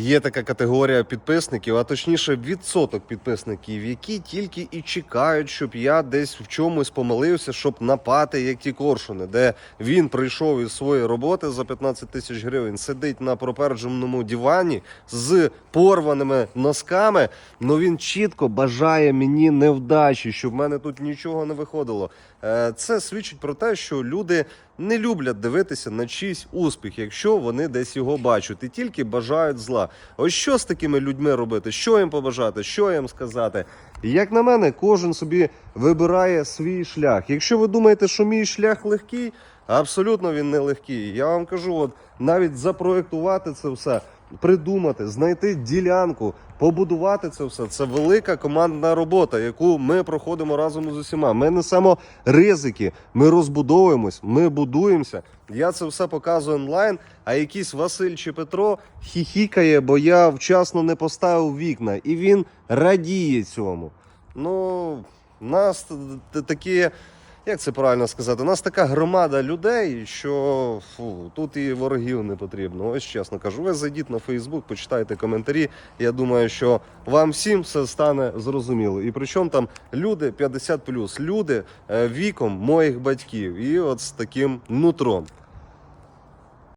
Є така категорія підписників, а точніше відсоток підписників, які тільки і чекають, щоб я десь в чомусь помилився, щоб напати, як ті коршуни, де він прийшов із своєї роботи за 15 тисяч гривень, сидить на пропердженому дивані з порваними носками. Ну він чітко бажає мені невдачі, щоб в мене тут нічого не виходило. Е, Це свідчить про те, що люди не люблять дивитися на чийсь успіх, якщо вони десь його бачать, і тільки бажають зла. Ось що з такими людьми робити? Що їм побажати, що їм сказати? Як на мене, кожен собі вибирає свій шлях. Якщо ви думаєте, що мій шлях легкий, абсолютно він не легкий. Я вам кажу, от навіть запроектувати це все, придумати, знайти ділянку, побудувати це все. Це велика командна робота, яку ми проходимо разом з усіма. Ми несемо ризики, ми розбудовуємось, ми будуємося. Я це все показую онлайн. А якийсь Василь чи Петро хіхікає, бо я вчасно не поставив вікна, і він радіє цьому. Ну, нас такі. Як це правильно сказати? У нас така громада людей, що фу, тут і ворогів не потрібно. Ось чесно кажу. Ви зайдіть на Фейсбук, почитайте коментарі. Я думаю, що вам всім все стане зрозуміло. І причому там люди 50 люди е, віком моїх батьків, і от з таким нутром.